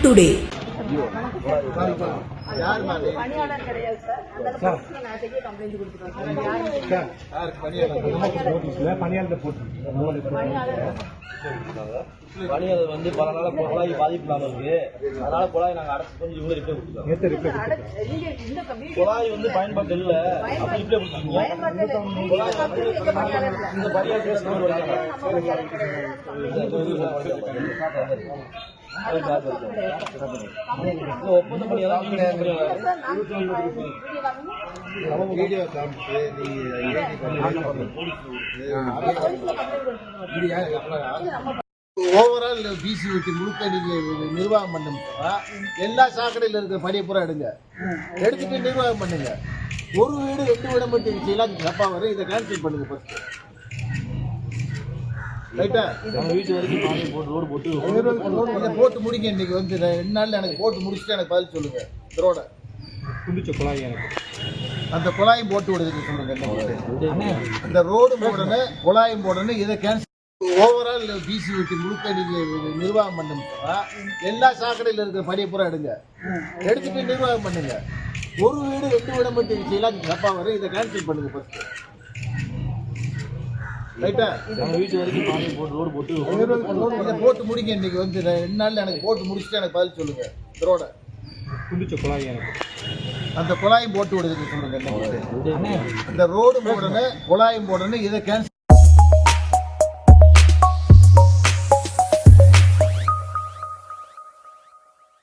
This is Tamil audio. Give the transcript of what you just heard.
today. பணியாளர் வந்து பல நாள குழாய் பாதிப்பு இருக்கு அதனால குழாய் நாங்க அடைச்சு கொஞ்சம் இவங்க ரிப்ளை கொடுத்துருக்கோம் குழாய் வந்து பயன்பாட்டு இல்ல அப்படி ரிப்ளை கொடுத்துருக்கீங்க குழாய் வந்து இந்த பணியாளர் கிடையாது. வீடியோ காமிச்சு ஓவரால் பிசி விட்டு முழுக்க நீங்க நிர்வாகம் பண்ணுங்க. எல்லா சாக்கடையில் இருக்கிற பணியை பூரா எடுங்க. எடுத்துட்டு நிர்வாகம் பண்ணுங்க. ஒரு வீடு ரெண்டு வீடு மட்டும் செய்யலாம். தப்பா வரும் இதை கேன்சல் பண்ணுங்க ஃபர்ஸ்ட் ரைட்டா வீட்டு வரைக்கும் பாதி போட்டு ரோடு போட்டு போட்டு முடிங்க இன்னைக்கு வந்து. ரெண்டு நாள்ல எனக்கு போட்டு முடிச்சுட்டு எனக்கு பதில் சொல்லுங்க. இதோட குண்டிச்ச குழாய் எனக்கு. அந்த குழாயும் போட்டு விடுறதுக்கு சொல்லுங்க. இந்த ரோடு போடணும் குழாயும் போடணும். இதை கேன்சல் ஓவரால் பிசி விட்டு முழுக்க நீங்க நிர்வாகம் பண்ணுங்க. எல்லா சாக்கடையில் இருக்கிற பணியை பூரா எடுங்க. எடுத்துட்டு நிர்வாகம் பண்ணுங்க. ஒரு வீடு ரெண்டு வீடு மட்டும் செய்யலாம் தப்பா வரும். இதை கேன்சல் பண்ணுங்க ஃபர்ஸ்ட் ரைட்டா வீட்டு வரைக்கும் பாதி போட்டு ரோடு போட்டு போட்டு முடிங்க இன்னைக்கு வந்து ரெண்டு நாள்ல எனக்கு போட்டு முடிச்சுட்டு எனக்கு பதில் சொல்லுங்க. இதோட குண்டிச்ச குழாய் எனக்கு. அந்த குழாயும் போட்டு விடுறதுக்கு சொல்லுங்க. இந்த ரோடு போடணும் குழாயும் போடணும் இதை கேன்சல்